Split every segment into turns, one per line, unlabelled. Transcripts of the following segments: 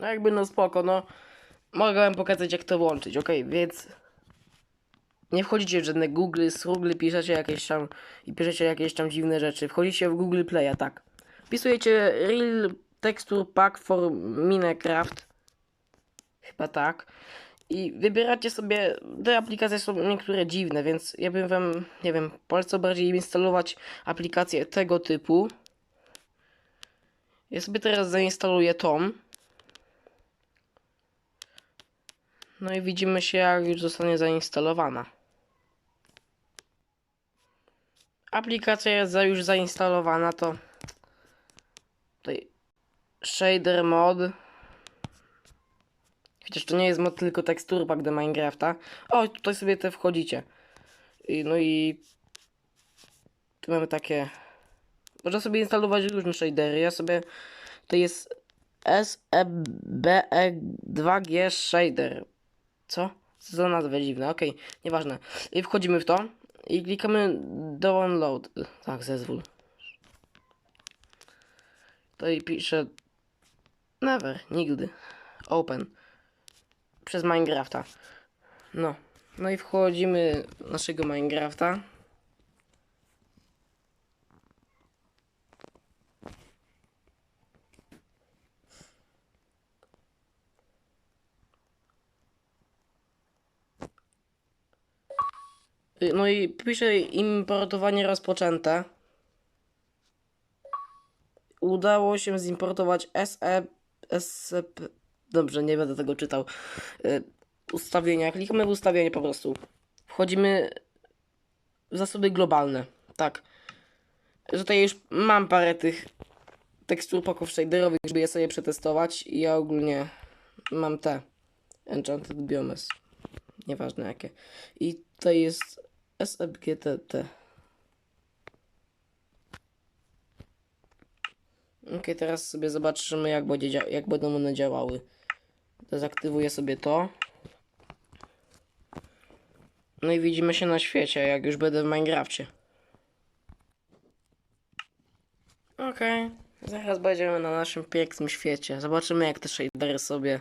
No jakby no spoko, no. Mogę wam pokazać jak to włączyć, ok? Więc nie wchodzicie w żadne Google, Google, piszecie jakieś tam i piszecie jakieś tam dziwne rzeczy. Wchodzicie w Google Playa, tak. Wpisujecie Real Texture Pack for Minecraft. Chyba tak. I wybieracie sobie, te aplikacje są niektóre dziwne, więc ja bym wam, nie wiem, polecał bardziej instalować aplikacje tego typu. Ja sobie teraz zainstaluję tą. No i widzimy się, jak już zostanie zainstalowana. Aplikacja jest już zainstalowana, to tutaj shader mod. Chociaż to nie jest mod, tylko tekstur pack do Minecrafta. O, tutaj sobie te wchodzicie. I, no i tu mamy takie. Można sobie instalować różne shadery. Ja sobie. To jest E SEBE2G shader. Co? Za nazwa dziwna, okej, nieważne. I wchodzimy w to i klikamy download. Tak, zezwól. I pisze never, nigdy. Open. Przez Minecrafta. No. No i wchodzimy w naszego Minecrafta. No i pisze importowanie rozpoczęte. Udało się zimportować SE, SCP. Dobrze, nie będę tego czytał. Y, Ustawienia. Klikamy w ustawienie po prostu. Wchodzimy w zasoby globalne. Tak. Tutaj już mam parę tych tekstur paków shaderowych, żeby je sobie przetestować. I ja ogólnie mam te. Enchanted Biomes. Nieważne jakie. I tutaj jest SFGTT. Ok, teraz sobie zobaczymy jak, będzie, jak będą one działały. Dezaktywuję sobie to. No i widzimy się na świecie, jak już będę w Minecrafcie. Okej, zaraz będziemy na naszym pięknym świecie. Zobaczymy jak te shadery sobie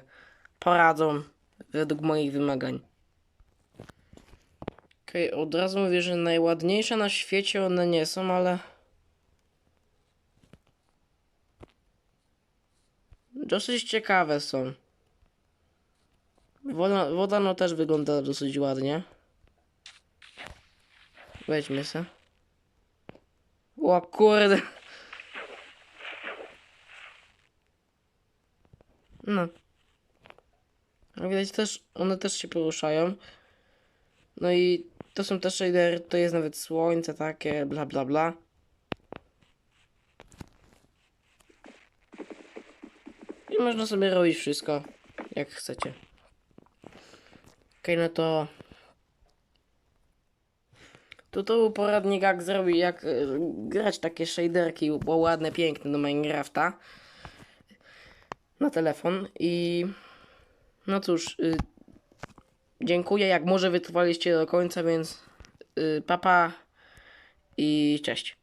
poradzą według moich wymagań. Okej, od razu mówię, że najładniejsze na świecie one nie są, ale... Dosyć ciekawe są. Woda, woda no też wygląda dosyć ładnie. Weźmy se. O kurde. No. Widać też, one też się poruszają. No i to są te shadery, to jest nawet słońce takie, bla bla bla. I można sobie robić wszystko, jak chcecie. Okej, no to... Tu to był poradnik jak zrobić, jak y, grać takie shaderki, ładne, piękne do Minecrafta. Na telefon i... No cóż, y, Dziękuję, jak może wytrwaliście do końca, więc yy, papa i cześć.